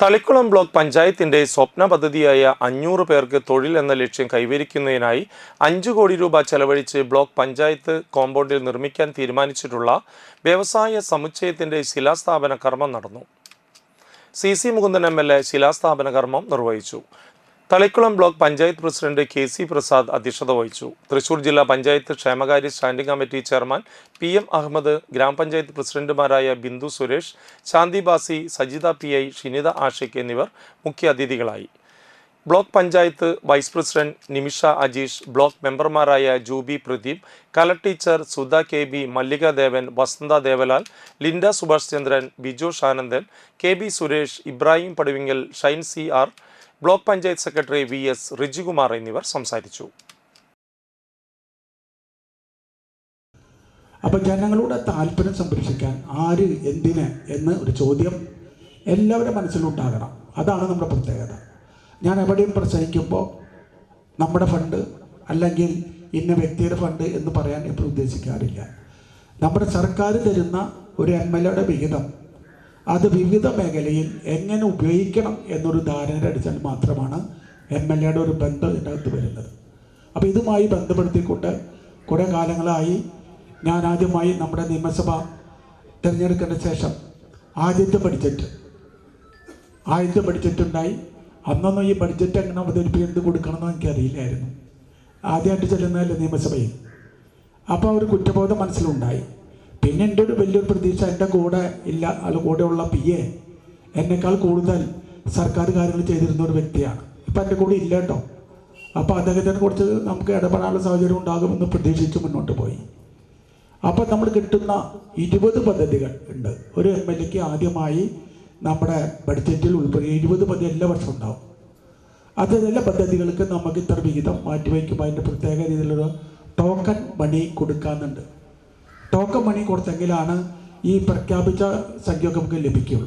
Thalikkulam block പഞ്ചായത്തിന്റെ സ്വപ്ന പദ്ധതിയായ അഞ്ഞൂറ് പേർക്ക് തൊഴിൽ എന്ന ലക്ഷ്യം കൈവരിക്കുന്നതിനായി അഞ്ചു കോടി രൂപ ചെലവഴിച്ച് ബ്ലോക്ക് പഞ്ചായത്ത് കോമ്പൗണ്ടിൽ നിർമ്മിക്കാൻ തീരുമാനിച്ചിട്ടുള്ള വ്യവസായ സമുച്ചയത്തിന്റെ ശിലാസ്ഥാപന കർമ്മം നടന്നു. C C Mukundan M L A ശിലാസ്ഥാപന കർമ്മം നിർവഹിച്ചു. Thalikkulam block panchayat president K C Prasad അധ്യക്ഷത വഹിച്ചു. തൃശൂർ ജില്ലാ പഞ്ചായത്ത് ക്ഷേമകാര്യ standing committee chairman P M Ahammed ഗ്രാമപഞ്ചായത്ത് പ്രസിഡന്റുമാരായ ബിന്ദു സുരേഷ് ശാന്തി ബാസി സജിത പി ഐ ഷിനിത ആഷിഖ് എന്നിവർ മുഖ്യ അതിഥികളായി. Block panchayat vice president Nimisha Ajeesh block മെമ്പർമാരായ Jubi Pradeep Kalar teacher Sudha K B Mallika Devan Vasantha Devalal Linda Subhash Chandran Bijosh Anandan K B Suresh Ibrahim Paduvingal Shine C R block panchayat secretary V S Rijikumar എന്നിവർ സംസാരിച്ചു. അപ്പം ജനങ്ങളുടെ താല്പര്യം സംരക്ഷിക്കാൻ ആര് എന്തിന് എന്ന് ഒരു ചോദ്യം എല്ലാവരുടെ മനസ്സിലുണ്ടാകണം അതാണ് നമ്മുടെ പ്രത്യേകത. ഞാൻ എവിടെയും പ്രസംഗിക്കുമ്പോൾ നമ്മുടെ ഫണ്ട് അല്ലെങ്കിൽ ഇന്ന വ്യക്തിയുടെ ഫണ്ട് എന്ന് പറയാൻ എപ്പോഴും ഉദ്ദേശിക്കാറില്ല. നമ്മുടെ സർക്കാർ തരുന്ന ഒരു എം എൽ എയുടെ വിഹിതം അത് വിവിധ മേഖലയിൽ എങ്ങനെ ഉപയോഗിക്കണം എന്നൊരു ധാരണയുടെ അടിസ്ഥാനം മാത്രമാണ് എം എൽ എയുടെ ഒരു ബന്ധം ഇതിനകത്ത് വരുന്നത്. അപ്പോൾ ഇതുമായി ബന്ധപ്പെടുത്തിക്കൊണ്ട് കുറേ കാലങ്ങളായി ഞാൻ ആദ്യമായി നമ്മുടെ നിയമസഭ തിരഞ്ഞെടുക്കേണ്ട ശേഷം ആദ്യത്തെ ബഡ്ജറ്റ് ആദ്യത്തെ ബഡ്ജറ്റ് ഉണ്ടായി. അന്നൊന്നും ഈ ബഡ്ജറ്റ് എങ്ങനെ അവതരിപ്പിക്കുന്നത് കൊടുക്കണമെന്ന് എനിക്കറിയില്ലായിരുന്നു. ആദ്യമായിട്ട് ചെല്ലുന്നതല്ലേ നിയമസഭയിൽ. അപ്പോൾ ഒരു കുറ്റബോധം മനസ്സിലുണ്ടായി. പിന്നെ എന്റെ ഒരു വലിയൊരു പ്രതീക്ഷ എന്റെ കൂടെ ഇല്ല അല്ല കൂടെയുള്ള പി എ എന്നെക്കാൾ കൂടുതൽ സർക്കാർ കാര്യങ്ങൾ ചെയ്തിരുന്ന ഒരു വ്യക്തിയാണ്. ഇപ്പം എന്റെ കൂടെ ഇല്ല കേട്ടോ അപ്പോൾ അദ്ദേഹത്തിനെ കുറിച്ച് നമുക്ക് ഇടപെടാനുള്ള സാഹചര്യം ഉണ്ടാകുമെന്ന് പ്രതീക്ഷിച്ച് മുന്നോട്ട് പോയി. അപ്പോൾ നമ്മൾ കിട്ടുന്ന ഇരുപത് പദ്ധതികൾ ഉണ്ട്. ഒരു എം എൽ എക്ക് ആദ്യമായി നമ്മുടെ ബഡ്ജറ്റിൽ ഉൾപ്പെടുത്തി ഇരുപത് പദ്ധതി എല്ലാ വർഷവും ഉണ്ടാവും. അത് പദ്ധതികൾക്ക് നമുക്ക് ഇത്ര വിഹിതം മാറ്റിവെക്കുമ്പോൾ അതിന്റെ പ്രത്യേക രീതിയിലൊരു ടോക്കൺ മണി കൊടുക്കാന്നുണ്ട്. ടോക്കൺ മണി കൊടുത്തെങ്കിലാണ് ഈ പ്രഖ്യാപിച്ച സംഖ്യയൊക്കെ നമുക്ക് ലഭിക്കുകയുള്ളൂ.